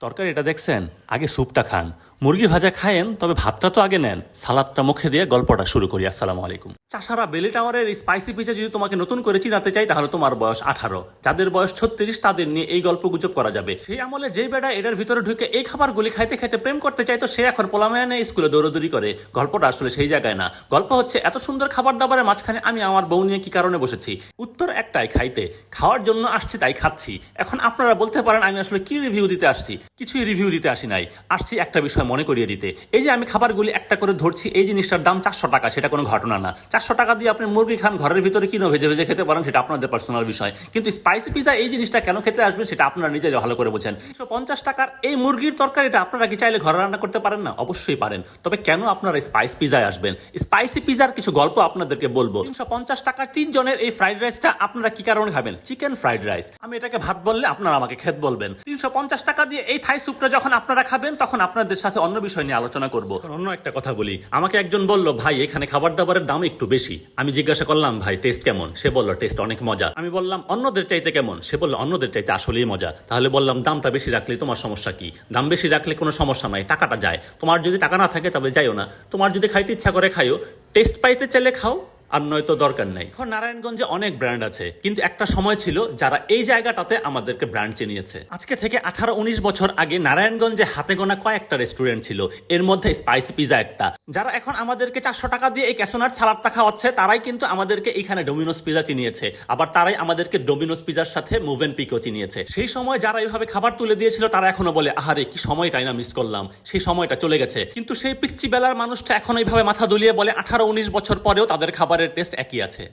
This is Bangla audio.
তরকারি এটা দেখছেন? আগে স্যুপটা খান। মুরগি ভাজা খায়েন, তবে ভাতটা তো আগে নেন। সালাদটা মুখে দিয়ে গল্পটা শুরু করি। আসসালামু আলাইকুম। চাষারা বেলি টাওয়ারের স্পাইসি পিচে যদি তোমাকে নতুন করে চিনাতে চাই তাহলে তোমার বয়স আঠারো। যাদের বয়স ছত্রিশ, তাদের নিয়ে এই গল্প গুজব করা যাবে। সেই আমলে যেই বেড়া এটার ভিতরে ঢুকে এই খাবারগুলি খাইতে খাইতে প্রেম করতে চাইতো সে এখন পোলামায়ানে স্কুলে দৌড়দৌড়ি করে। গল্পটা আসলে সেই জায়গায় না। গল্প হচ্ছে এত সুন্দর খাবার দাবারের মাঝখানে আমি আমার বউ নিয়ে কি কারণে বসেছি? উত্তর একটাই, খাইতে। খাওয়ার জন্য আসছি, তাই খাচ্ছি। এখন আপনারা বলতে পারেন, আমি আসলে কি রিভিউ দিতে আসছি? কিছুই রিভিউ দিতে আসি নাই। আসছি একটা বিষয় মনে করিয়ে দিতে। এই যে আমি খাবারগুলি একটা করে ধরছি, এই জিনিসটার দাম চারশো টাকা, সেটা কোনো ঘটনা না। চারশো টাকা দিয়ে আপনি মুরগি খান, ঘরের ভিতরে কিনো ভেজে ভেজে খেতে পারেন, সেটা আপনাদের পার্সোনাল বিষয়। কিন্তু স্পাইসি পিজা এই জিনিসটা কেন খেতে আসবে, সেটা আপনারা নিজেরা ভালো করে বোঝেন। একশো পঞ্চাশ টাকার এই মুরগির তরকারিটা আপনারা কি চাইলে ঘরে রান্না করতে পারেন না? অবশ্যই পারেন। তবে কেন আপনারা স্পাইস পিজায় আসবেন? স্পাইসি পিজার কিছু গল্প আপনাদেরকে বলব। তিনশো পঞ্চাশ টাকার তিনজনের এই ফ্রাইড রাইসটা আপনারা কি কারণে খাবেন? চিকেন ফ্রাইড রাইস আমি এটাকে ভাত বললে আপনারা আমাকে খেত বলবেন। তিনশো পঞ্চাশ টাকা দিয়ে এই থাই স্যুপটা যখন আপনারা খাবেন, তখন আপনাদের সাথে অন্য বিষয় নিয়ে আলোচনা করব। অন্য একটা কথা বলি। আমাকে একজন বলল, ভাই, এখানে খাবার দাবারের দাম একটু বেশি। আমি জিজ্ঞাসা করলাম, ভাই টেস্ট কেমন? সে বলল টেস্ট অনেক মজা। আমি বললাম, অন্যদের চাইতে কেমন? সে বলল, অন্যদের চাইতে আসলেই মজা। তাহলে বললাম, দামটা বেশি রাখলে তোমার সমস্যা কি? দাম বেশি রাখলে কোনো সমস্যা নাই, টাকাটা যায়। তোমার যদি টাকা না থাকে তবে যাইও না। তোমার যদি খাইতে ইচ্ছা করে, খাইও। টেস্ট পাইতে চাইলে খাও। আর নয়তো দরকার নাই। এখন নারায়ণগঞ্জে অনেক ব্র্যান্ড আছে, কিন্তু একটা সময় ছিল যারা এই জায়গাটাতে আমাদেরকে ব্র্যান্ড চিনিয়েছে। আজকে থেকে আঠারো উনিশ বছর আগে নারায়ণগঞ্জে হাতে গোনা কয়েকটা রেস্টুরেন্ট ছিল, এর মধ্যে স্পাইসি পিজা একটা। যারা এখন আমাদেরকে চারশো টাকা দিয়ে এই ক্যাসোনার সালাদটা খাওয়াচ্ছে, তারাই কিন্তু আমাদেরকে এখানে ডোমিনোস পিজা চিনিয়েছে, আবার তারাই আমাদেরকে ডোমিনোস পিজার সাথে মুভেন পিকও চিনিয়েছে। সেই সময় যারা এইভাবে খাবার তুলে দিয়েছিল, তারা এখনও বলে, আহারে, কি সময়টাই না মিস করলাম, সেই সময়টা চলে গেছে। কিন্তু সেই পিচ্ছি বেলার মানুষটা এখন এইভাবে মাথা দুলিয়ে বলে, আঠারো উনিশ বছর পরেও তাদের খাবারের টেস্ট একই আছে।